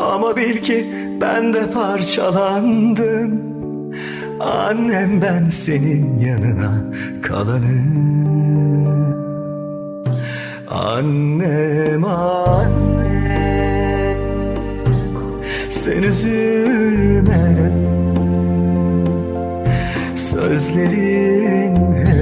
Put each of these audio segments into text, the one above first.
Ama bil ki ben de parçalandım. Annem ben senin yanına kalanım. Annem annem Sen üzülme. Sözlerin hep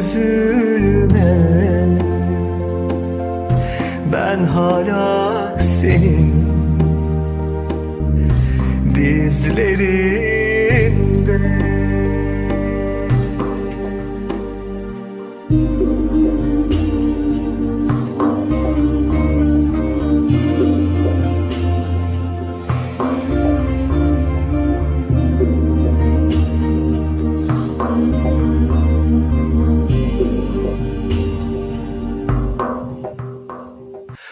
üzülme ben hala senin dizlerinde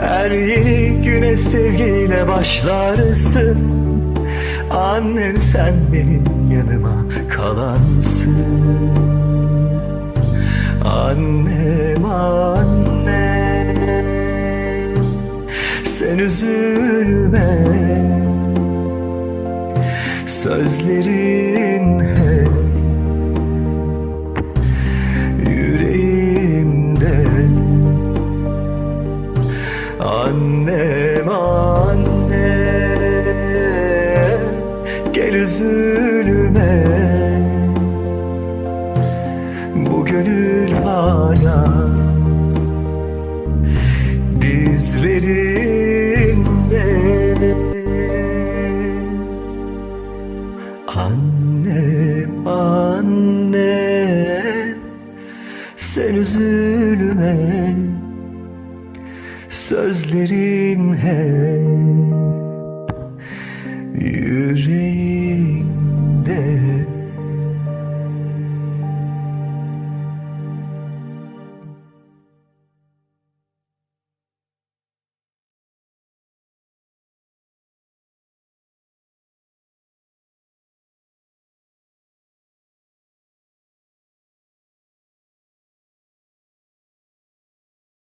her yeni güne sevgiyle başlarsın. Annem sen benim yanıma kalansın. Annem annem Sen üzülme. Sözlerin hep üzülme. Bu gönül hala Dizlerinde. Annem annem Sen üzülme. Sözlerin hep yüreğimde